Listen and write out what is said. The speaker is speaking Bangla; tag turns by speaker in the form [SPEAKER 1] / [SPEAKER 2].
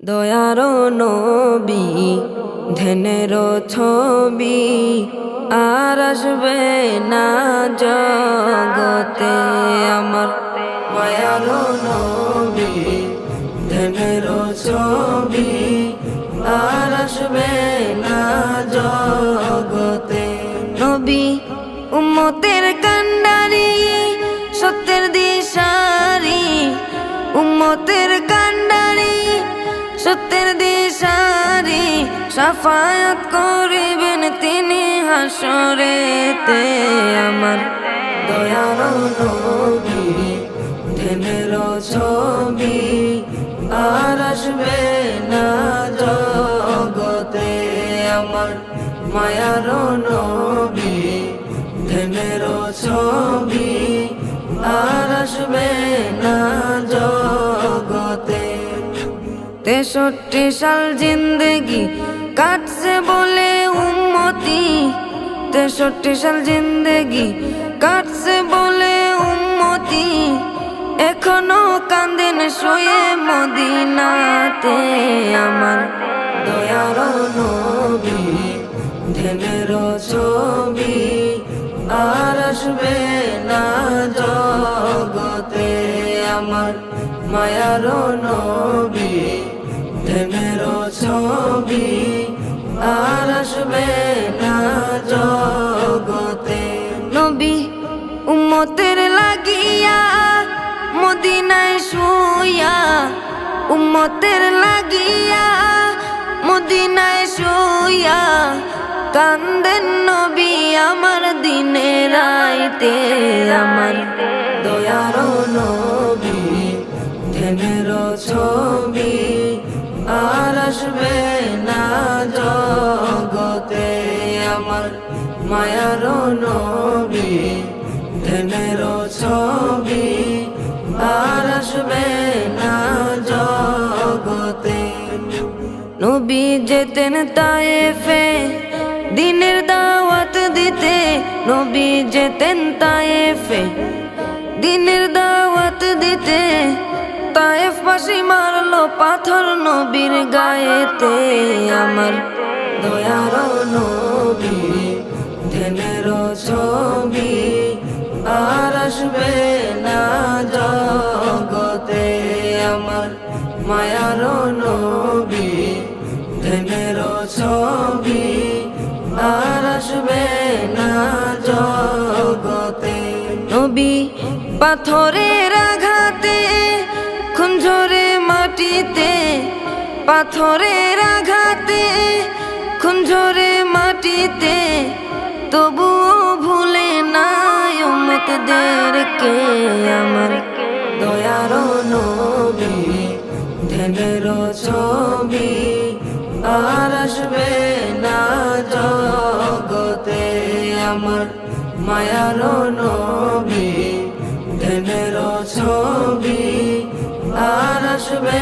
[SPEAKER 1] দয়ার নবী ধনের ছবি আর আসবে না জগতে আমার। মায়ার নবী ধনের ছবি আর আসবে না জগতে। নবী, উম্মতের কান্ডারি, সত্যের দিশারি, উম্মতের সাফায়াত করিবেন তিনি হাসরেতে আমার দয়ার নবী। ধেনের ছবি আর আসবে না জগতে আমার মায়ার নবী। ধেনের ছবি আর আসবে না জগতে। তেষট্টি সাল জিন্দেগি কাটছে বলে উন্মতি তেষট্টি সাল জিন্দেগি। কাটছে বলে উন্মতি এখনও কান্দেন শুয়ে মদিনাতে। আমার দয়ার নবী ধেনের ছবি, আর আসবে না জগতে। আমার মায়ার নবী ধেনের ছবি আর আসবে না জগতে। নবী, উম্মতের লাগিয়া মদিনায় শুয়া উম্মতের লাগিয়া মদিনায় শুয়া কান্দেন নবী আমার দিনে রাইতে, আমার দয়ার নবী ধেনের ছবি আর আসবে না জগতে আমার মায়ার নবী ধেনের ছবি। আর আসবে না জগতে নবী যেতেন তায়েফে, দিনের দাওয়াত দিতে। নবী যেতেন তায়েফে, দিনের দাওয়াত দিতে। তায়েফ পাশি মারলো পাথর নবীর গায়েতে। আমার দয়ার নবী ধেনের ছবি আর আসবে না জগতে। আমার মায়ার নবী ধেনের ছবি আর আসবে না জগতে। নবী পাথরের পাথরের আঘাতে খুঞ্জরে মাটিতে, তবুও ভুলে নাই উম্মতদেরকে আমার দয়ার নবী ধেনের ছবি, আর আসবে না জগতে আমার মায়ার নবী ধেনের ছবি, আর আসবে